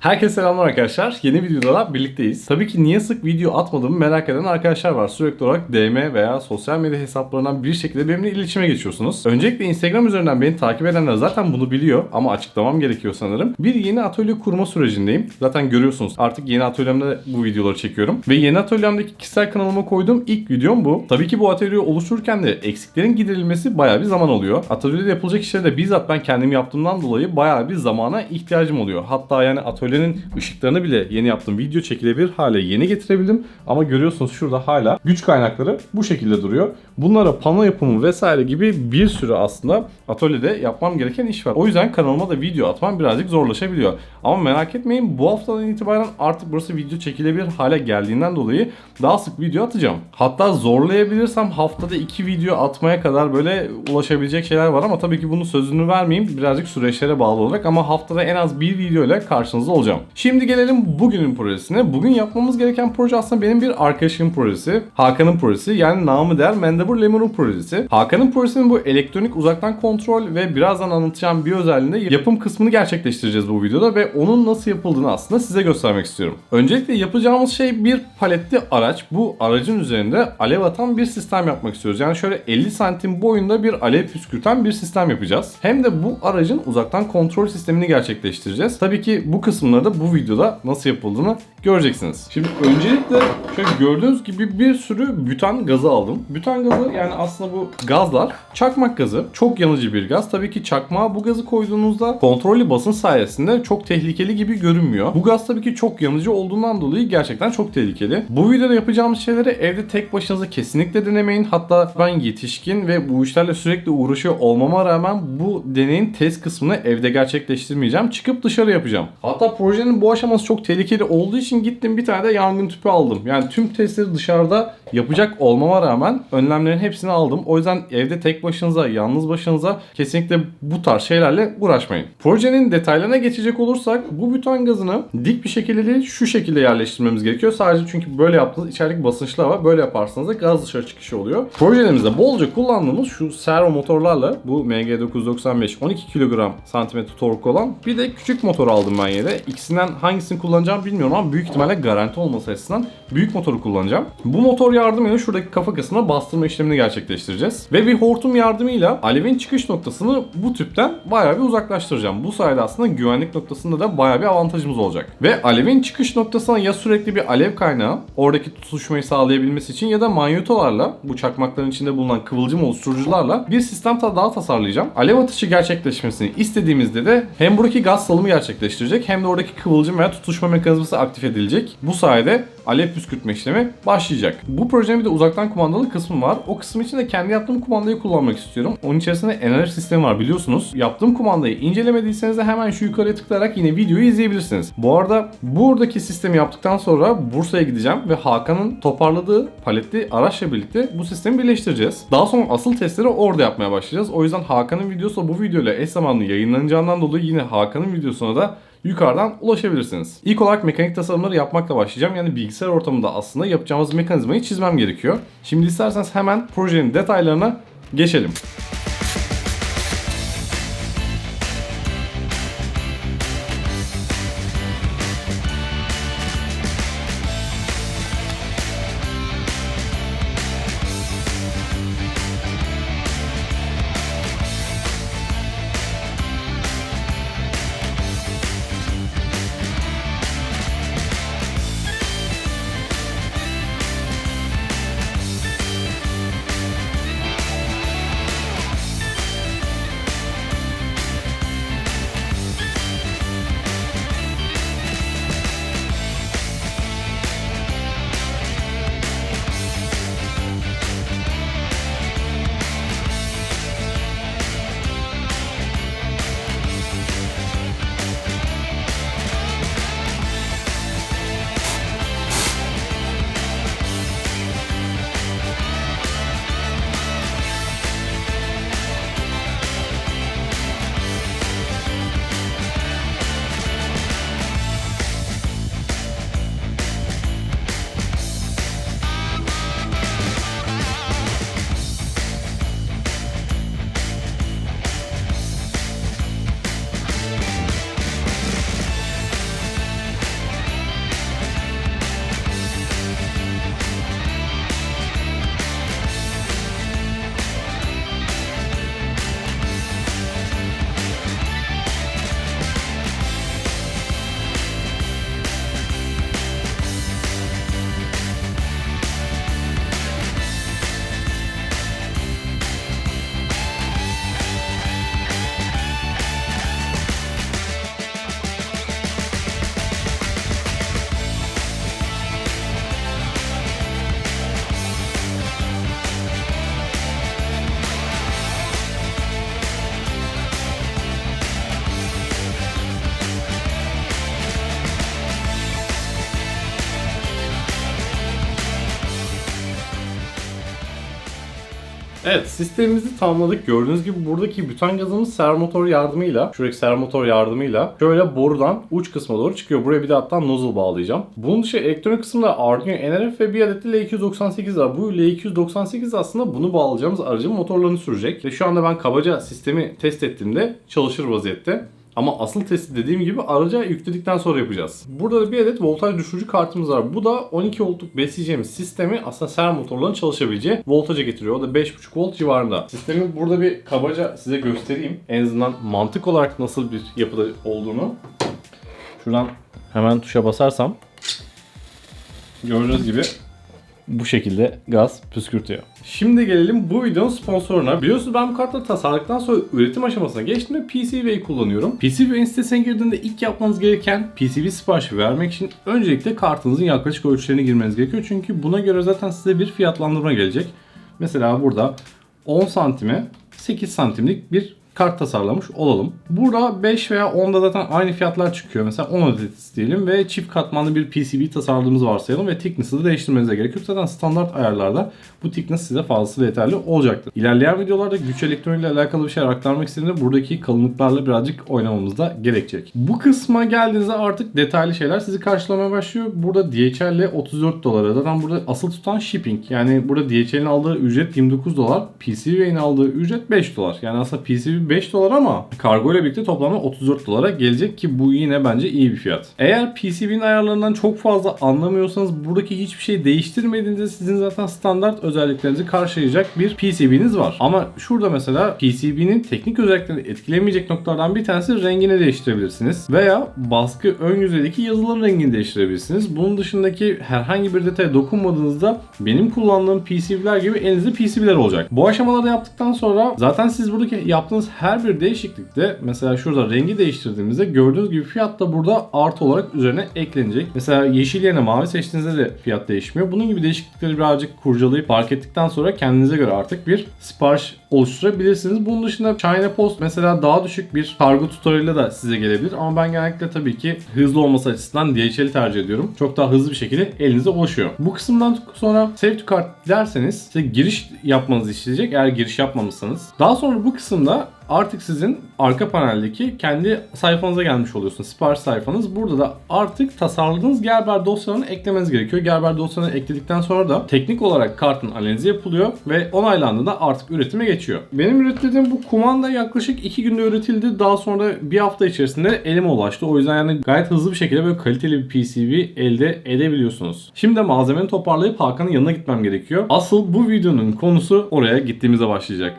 Herkese selamlar arkadaşlar. Yeni videoda da birlikteyiz. Tabii ki niye sık video atmadığımı merak eden arkadaşlar var. Sürekli olarak DM veya sosyal medya hesaplarından bir şekilde benimle iletişime geçiyorsunuz. Öncelikle Instagram üzerinden beni takip edenler zaten bunu biliyor ama açıklamam gerekiyor sanırım. Bir yeni atölye kurma sürecindeyim. Zaten görüyorsunuz artık yeni atölyemde bu videoları çekiyorum. Ve yeni atölyemdeki kişisel kanalıma koyduğum ilk videom bu. Tabii ki bu atölyeyi oluştururken de eksiklerin giderilmesi bayağı bir zaman oluyor. Atölyede yapılacak işleri de bizzat ben kendim yaptığımdan dolayı bayağı bir zamana ihtiyacım oluyor. Hatta yani atölyenin ışıklarını bile yeni yaptığım video çekilebilir hale yeni getirebildim. Ama görüyorsunuz şurada hala güç kaynakları bu şekilde duruyor. Bunlara pano yapımı vesaire gibi bir sürü aslında atölyede yapmam gereken iş var. O yüzden kanalıma da video atmam birazcık zorlaşabiliyor. Ama merak etmeyin bu haftadan itibaren artık burası video çekilebilir hale geldiğinden dolayı daha sık video atacağım. Hatta zorlayabilirsem haftada iki video atmaya kadar böyle ulaşabilecek şeyler var ama tabii ki bunun sözünü vermeyeyim. Birazcık süreçlere bağlı olarak ama haftada en az bir video ile karşınızda olacağım. Şimdi gelelim bugünün projesine. Bugün yapmamız gereken proje aslında benim bir arkadaşımın projesi. Hakan'ın projesi yani namı değer Mendebur Lemur'un projesi. Hakan'ın projesinin bu elektronik uzaktan kontrol ve birazdan anlatacağım bir özelliğinde yapım kısmını gerçekleştireceğiz bu videoda ve onun nasıl yapıldığını aslında size göstermek istiyorum. Öncelikle yapacağımız şey bir paletli araç. Bu aracın üzerinde alev atan bir sistem yapmak istiyoruz. Yani şöyle 50 santim boyunda bir alev püskürten bir sistem yapacağız. Hem de bu aracın uzaktan kontrol sistemini gerçekleştireceğiz. Tabii ki bu kısımları da bu videoda nasıl yapıldığını göreceksiniz. Şimdi öncelikle şöyle gördüğünüz gibi bir sürü bütan gazı aldım. Bütan gazı yani aslında bu gazlar çakmak gazı. Çok yanıcı bir gaz. Tabii ki çakmağa bu gazı koyduğunuzda kontrollü basın sayesinde çok tehlikeli gibi görünmüyor. Bu gaz tabii ki çok yanıcı olduğundan dolayı gerçekten çok tehlikeli. Bu videoda yapacağımız şeyleri evde tek başınıza kesinlikle denemeyin. Hatta ben yetişkin ve bu işlerle sürekli uğraşıyor olmama rağmen bu deneyin test kısmını evde gerçekleştirmeyeceğim. Çıkıp dışarı yapacağım. Hatta projenin bu aşaması çok tehlikeli olduğu için gittim bir tane de yangın tüpü aldım. Yani tüm testleri dışarıda yapacak olmama rağmen önlemlerin hepsini aldım. O yüzden evde tek başınıza, yalnız başınıza kesinlikle bu tarz şeylerle uğraşmayın. Projenin detaylarına geçecek olursak bu bütan gazını dik bir şekilde değil şu şekilde yerleştirmemiz gerekiyor. Sadece çünkü böyle yaptığınız içerideki basınçlı hava böyle yaparsanız da gaz dışarı çıkışı oluyor. Projelerimizde bolca kullandığımız şu servo motorlarla bu MG995 12 kilogram santimetre tork olan bir de küçük motor aldım ben yine. İkisinden hangisini kullanacağım bilmiyorum ama büyük ihtimalle garanti olması açısından büyük motoru kullanacağım. Bu motor yardımıyla şuradaki kafa kısmına bastırma işlemini gerçekleştireceğiz. Ve bir hortum yardımıyla alevin çıkış noktasını bu tüpten bayağı bir uzaklaştıracağım. Bu sayede aslında güvenlik noktasında da bayağı bir avantajımız olacak. Ve alevin çıkış noktasına ya sürekli bir alev kaynağı oradaki tutuşmayı sağlayabilmesi için ya da manyotolarla bu çakmakların içinde bulunan kıvılcım oluşturucularla bir sistem daha tasarlayacağım. Alev atışı gerçekleşmesini istediğimizde de hem buradaki gaz salımı gerçekleştirecek hem de oradaki kıvılcım veya tutuşma mekanizması aktif edilecek. Bu sayede alev püskürtme işlemi başlayacak. Bu projenin bir de uzaktan kumandalı kısmı var. O kısım için de kendi yaptığım kumandayı kullanmak istiyorum. Onun içerisinde enerji sistemi var biliyorsunuz. Yaptığım kumandayı incelemediyseniz de hemen şu yukarıya tıklayarak yine videoyu izleyebilirsiniz. Bu arada buradaki sistemi yaptıktan sonra Bursa'ya gideceğim ve Hakan'ın toparladığı paletli araçla birlikte bu sistemi birleştireceğiz. Daha sonra asıl testleri orada yapmaya başlayacağız. O yüzden Hakan'ın videosu bu videoyla eş zamanlı yayınlanacağından dolayı yine Hakan'ın videosuna da yukarıdan ulaşabilirsiniz. İlk olarak mekanik tasarımları yapmakla başlayacağım. Yani bilgisayar ortamında aslında yapacağımız mekanizmayı çizmem gerekiyor. Şimdi isterseniz hemen projenin detaylarına geçelim. Evet sistemimizi tamamladık. Gördüğünüz gibi buradaki bütan gazımız servo motor yardımıyla, şuradaki servo motor yardımıyla şöyle borudan uç kısma doğru çıkıyor. Buraya bir de hatta nozzle bağlayacağım. Bunun dışı elektronik kısımda Arduino NRF ve bir adet de L298 var. Bu L298 aslında bunu bağlayacağımız aracın motorlarını sürecek. Ve şu anda ben kabaca sistemi test ettiğimde çalışır vaziyette. Ama asıl testi dediğim gibi araca yükledikten sonra yapacağız. Burada da bir adet voltaj düşürücü kartımız var. Bu da 12 voltluk besleyeceğimiz sistemi aslında servo motorların çalışabileceği voltaja getiriyor. O da 5.5 volt civarında. Sistemi burada bir kabaca size göstereyim. En azından mantık olarak nasıl bir yapıda olduğunu. Şuradan hemen tuşa basarsam gördüğünüz gibi bu şekilde gaz püskürtüyor. Şimdi gelelim bu videonun sponsoruna. Biliyorsunuz ben bu kartları tasarladıktan sonra üretim aşamasına geçtiğimde PCB'yi kullanıyorum. PCB'nin sitesine girdiğinde ilk yapmanız gereken PCB siparişi vermek için öncelikle kartınızın yaklaşık ölçülerine girmeniz gerekiyor. Çünkü buna göre zaten size bir fiyatlandırma gelecek. Mesela burada 10 santime 8 santimlik bir kart tasarlamış olalım. Burada 5 veya 10'da zaten aynı fiyatlar çıkıyor. Mesela 10 adet isteyelim ve çift katmanlı bir PCB tasarladığımızı varsayalım ve thickness'ı da değiştirmenize gerek yok. Zaten standart ayarlarda bu thickness size fazlasıyla yeterli olacaktır. İlerleyen videolarda güç elektroniği ile alakalı bir şeyler aktarmak istediğimde buradaki kalınlıklarla birazcık oynamamız da gerekecek. Bu kısma geldiğinizde artık detaylı şeyler sizi karşılamaya başlıyor. Burada DHL ile 34 dolara. Zaten burada asıl tutan shipping. Yani burada DHL'in aldığı ücret 29 dolar. PCB'nin aldığı ücret 5 dolar. Yani aslında PCB 5 dolar ama kargo ile birlikte toplamda 34 dolara gelecek ki bu yine bence iyi bir fiyat. Eğer PCB'nin ayarlarından çok fazla anlamıyorsanız buradaki hiçbir şey değiştirmediğinizde sizin zaten standart özelliklerinizi karşılayacak bir PCB'niz var. Ama şurada mesela PCB'nin teknik özelliklerini etkilemeyecek noktalardan bir tanesi rengini değiştirebilirsiniz. Veya baskı ön yüzeydeki yazıların rengini değiştirebilirsiniz. Bunun dışındaki herhangi bir detaya dokunmadığınızda benim kullandığım PCB'ler gibi elinizde PCB'ler olacak. Bu aşamalarda yaptıktan sonra zaten siz buradaki yaptığınız her bir değişiklikte mesela şurada rengi değiştirdiğimizde gördüğünüz gibi fiyat da burada artı olarak üzerine eklenecek. Mesela yeşil yerine mavi seçtiğinizde de fiyat değişmiyor. Bunun gibi değişiklikleri birazcık kurcalayıp fark ettikten sonra kendinize göre artık bir sipariş oluşturabilirsiniz. Bunun dışında China Post mesela daha düşük bir kargo tutarıyla da size gelebilir. Ama ben genellikle tabii ki hızlı olması açısından DHL'i tercih ediyorum. Çok daha hızlı bir şekilde elinize ulaşıyor. Bu kısımdan sonra Save to Cart dilerseniz size giriş yapmanızı isteyecek eğer giriş yapmamışsanız. Daha sonra bu kısımda artık sizin arka paneldeki kendi sayfanıza gelmiş oluyorsunuz. Sipariş sayfanız. Burada da artık tasarladığınız Gerber dosyalarını eklemeniz gerekiyor. Gerber dosyalarını ekledikten sonra da teknik olarak kartın analizi yapılıyor ve onaylandığında artık üretime geçiyor. Benim üretildiğim bu kumanda yaklaşık 2 günde üretildi. Daha sonra bir hafta içerisinde elime ulaştı. O yüzden yani gayet hızlı bir şekilde böyle kaliteli bir PCB elde edebiliyorsunuz. Şimdi malzemeni toparlayıp Hakan'ın yanına gitmem gerekiyor. Asıl bu videonun konusu oraya gittiğimizde başlayacak.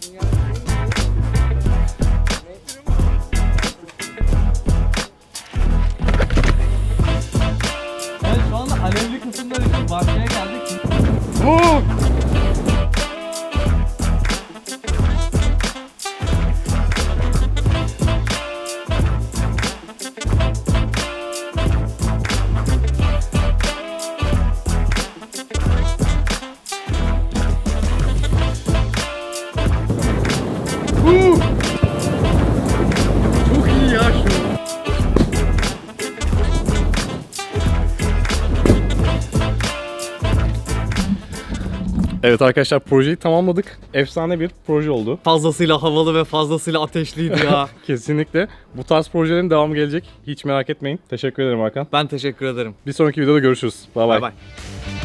Evet Evet arkadaşlar projeyi tamamladık. Efsane bir proje oldu. Fazlasıyla havalı ve fazlasıyla ateşliydi ya. Kesinlikle. Bu tarz projelerin devamı gelecek. Hiç merak etmeyin. Teşekkür ederim Hakan. ben teşekkür ederim. Bir sonraki videoda görüşürüz. Bay bay. Bay bay.